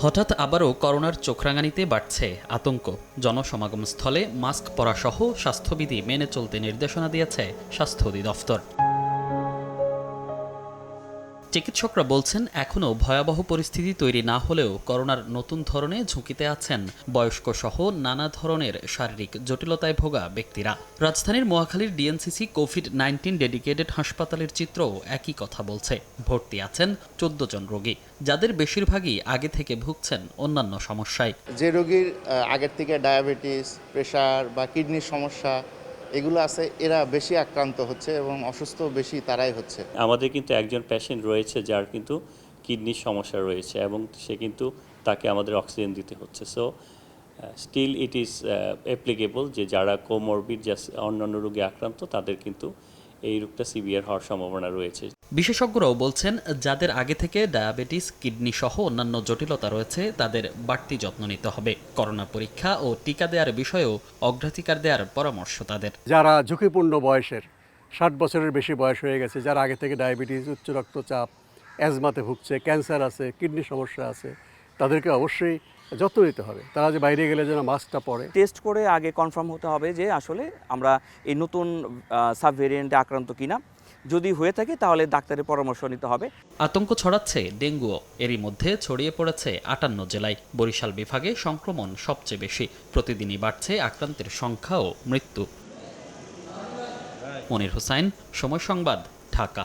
হঠাৎ আবারও করোনার চোখরাঙানিতে বাড়ছে আতঙ্ক। জনসমাগম স্থলে মাস্ক পরাসহ স্বাস্থ্যবিধি মেনে চলতে নির্দেশনা দিয়েছে স্বাস্থ্য অধিদপ্তর। চিকিৎসকরা বলছেন, এখনও ভয়াবহ পরিস্থিতি তৈরি না হলেও করোনার নতুন ধরনে ঝুঁকিতে আছেন বয়স্ক সহ নানা ধরনের শারীরিক জটিলতায় ভোগা ব্যক্তিরা। রাজধানীর মহাখালীর ডিএনসিসি কোভিড নাইন্টিন ডেডিকেটেড হাসপাতালের চিত্রও একই কথা বলছে। ভর্তি আছেন চোদ্দ জন রোগী, যাদের বেশিরভাগই আগে থেকে ভুগছেন অন্যান্য সমস্যায়। যে রোগীর আগের থেকে ডায়াবেটিস, প্রেশার বা কিডনির সমস্যা এগুলো আছে, এরা বেশি আক্রান্ত হচ্ছে এবং অসুস্থ বেশি তারাই হচ্ছে। আমাদের কিন্তু একজন পেশেন্ট রয়েছে যার কিন্তু কিডনির সমস্যা রয়েছে এবং সে কিন্তু তাকে আমাদের অক্সিজেন দিতে হচ্ছে। So still it is applicable যে যারা কোমরবিড যা অন্যান্য রোগে আক্রান্ত, তাদের কিন্তু এই রোগটা সিভিয়ার হওয়ার সম্ভাবনা রয়েছে। বিশেষজ্ঞরাও বলছেন যাদের আগে থেকে ডায়াবেটিস কিডনি সহ অন্যান্য জটিলতা রয়েছে তাদের বাড়তি যত্ন নিতে হবে। করোনা পরীক্ষা ও টিকা দেওয়ার বিষয়েও অগ্রাধিকার দেওয়ার পরামর্শ তাদের। যারা ঝুঁকিপূর্ণ বয়সের ষাট বছরের বেশি বয়স হয়ে গেছে যারা আগে থেকে ডায়াবেটিস উচ্চ রক্তচাপ অ্যাজমাতে ভুগছে ক্যান্সার আছে কিডনি সমস্যা আছে তাদেরকে অবশ্যই যত্ন নিতে হবে। তারা যে বাইরে গেলে যেন মাস্কটা পরে। টেস্ট করে আগে কনফার্ম হতে হবে যে আসলে আমরা এই নতুন সাব ভেরিয়েন্টে আক্রান্ত কিনা। যদি হয়ে থাকে তাহলে ডাক্তারের পরামর্শ নিতে হবে। আতঙ্ক ছড়াচ্ছে ডেঙ্গুও এরই মধ্যে ছড়িয়ে পড়েছে আটান্ন জেলায়। বরিশাল বিভাগে সংক্রমণ সবচেয়ে বেশি। প্রতিদিনই বাড়ছে আক্রান্তের সংখ্যা ও মৃত্যু। মনির হোসাইন সময় সংবাদ ঢাকা।